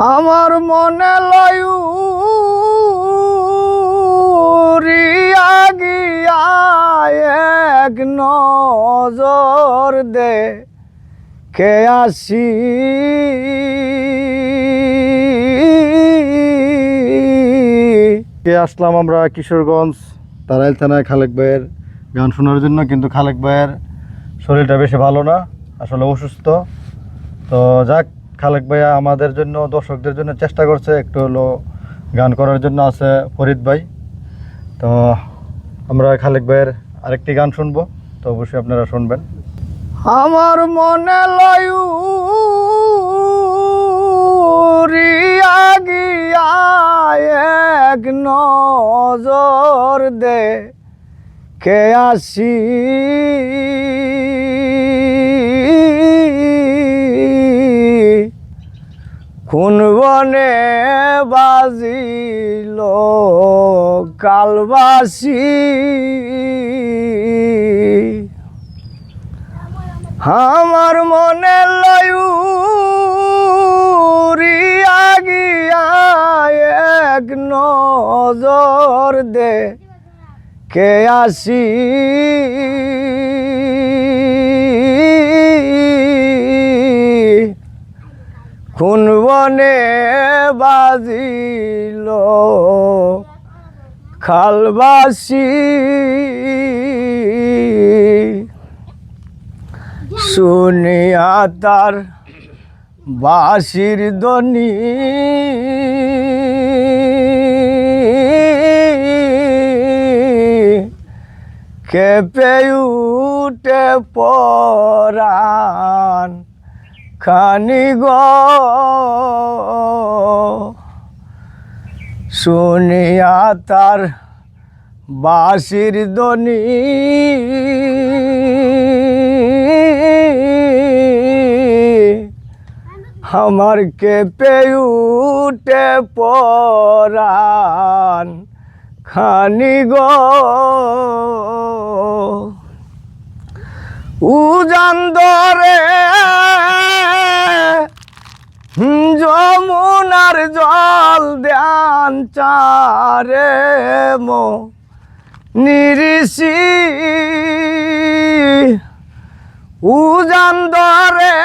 আমার মনে লয়ু রিয়া গিয়া এক নজর দে, কে আসি? কে আসলাম আমরা কিশোরগঞ্জ, তারাইল থানায় খালেক ভাইয়ের গান শোনার জন্য, কিন্তু খালেক ভাইয়ের শরীরটা বেশি ভালো না, আসলে অসুস্থ। তো যাক খালেক ভাইয়া আমাদের জন্য, দর্শকদের জন্য চেষ্টা করছে। একটু হলো গান করার জন্য আছে ফরিদ ভাই। তো আমরা খালেক ভাইয়ের আরেকটি গান শুনব, তো অবশ্যই আপনারা শুনবেন। আমার মনে লয়ু রিয়া গিয়া এক নজর দে, কে আসি কোন বনে বাজিল কালবাসী। আমার মনে লয়ু এক নজর দে কে আসি? কোন বনে বাজিল? খালবাসী। শুনিয়া তার বাঁশির দনি কেঁপে উঠে পরাণ। খানি গ। শুনিয়া তার বাঁশির দনি আমার কেঁপে উঠে পরাণ। খানি গো। উজান দরে যমুনার জল দেন চারে মো নিরিসি উজান দরে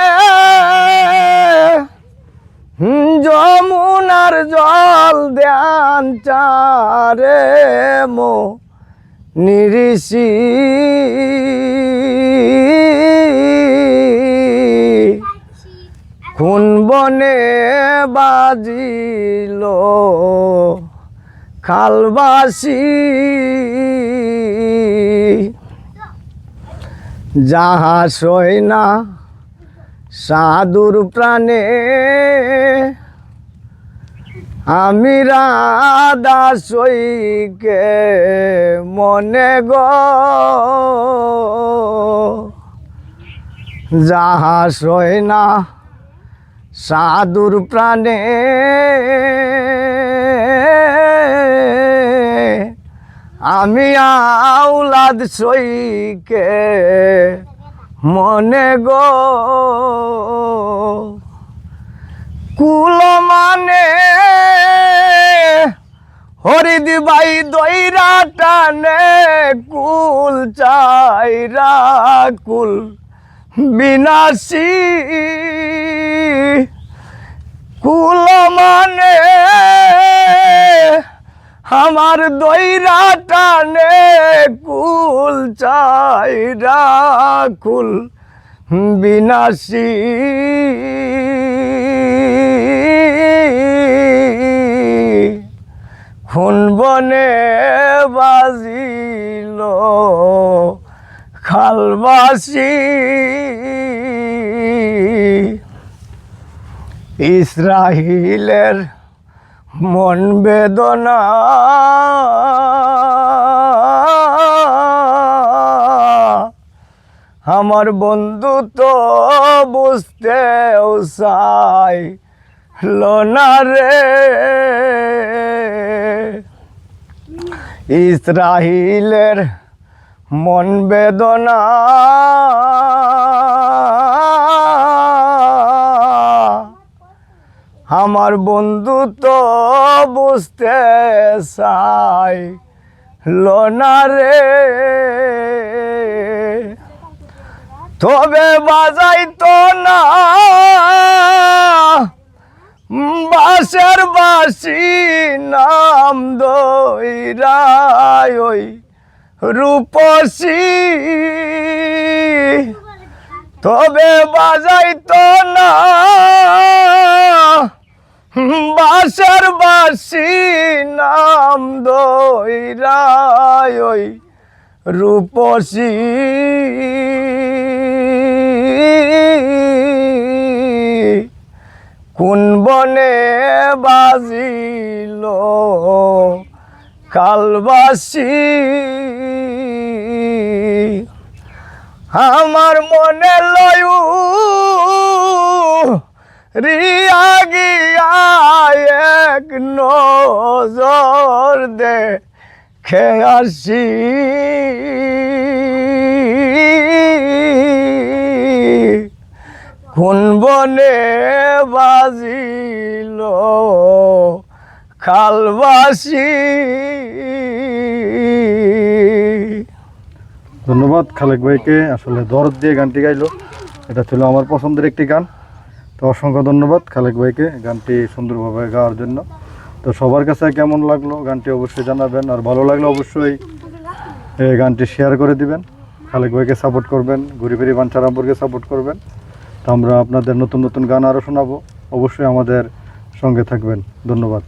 যমুনার জল দেন চারে মো নিরিসি কোন বনে বাজিল? খালবাসি। যাহা সই না, সাধুর প্রাণে। আমি রাধা মনে গো। যাহা সই না সাধুর প্রাণে আমি আউলাদ সইকে মনে গো। কুল মানে হরিদি ভাই দইরা টানে, কুল চাইরা কুল বিনাশী কুল মানে আমার দইরা টানে কুল চাইরা কুল বিনাশী খুন বনে খালবাসী ইসরাহিলের মন বেদনা। আমার বন্ধু তো বুঝতেও চাই লোনা রে। ইসরাহিলের মন বেদনা। আমার বন্ধু তো বুঝতে চাই না রে। তবে বাজাই তো না। বাসের বাসি নাম দইরাই ওই রূপসী। তবে বাজাই তো না। বাসের বাসি নাম দইরাই ওই রূপসী। কোন বনে বাজিল কালবাসী। আমার মনে লয়ু রিয়া গিয়া এক নজর দে খেয়াসি কোন বনে বাজিল খালবাসী ধন্যবাদ খালেক ভাইকে, আসলে দরদ দিয়ে গানটি গাইলো। এটা ছিল আমার পছন্দের একটি গান। তো অসংখ্য ধন্যবাদ খালেক ভাইকে গানটি সুন্দরভাবে গাওয়ার জন্য। তো সবার কাছে কেমন লাগল গানটি অবশ্যই জানাবেন, আর ভালো লাগলে অবশ্যই এই গানটি শেয়ার করে দিবেন। খালেক ভাইকে সাপোর্ট করবেন ঘুরিফিরি বাঞ্চারামপুরকে সাপোর্ট করবেন। তো আমরা আপনাদের নতুন নতুন গান আরও শোনাবো। অবশ্যই আমাদের সঙ্গে থাকবেন। ধন্যবাদ।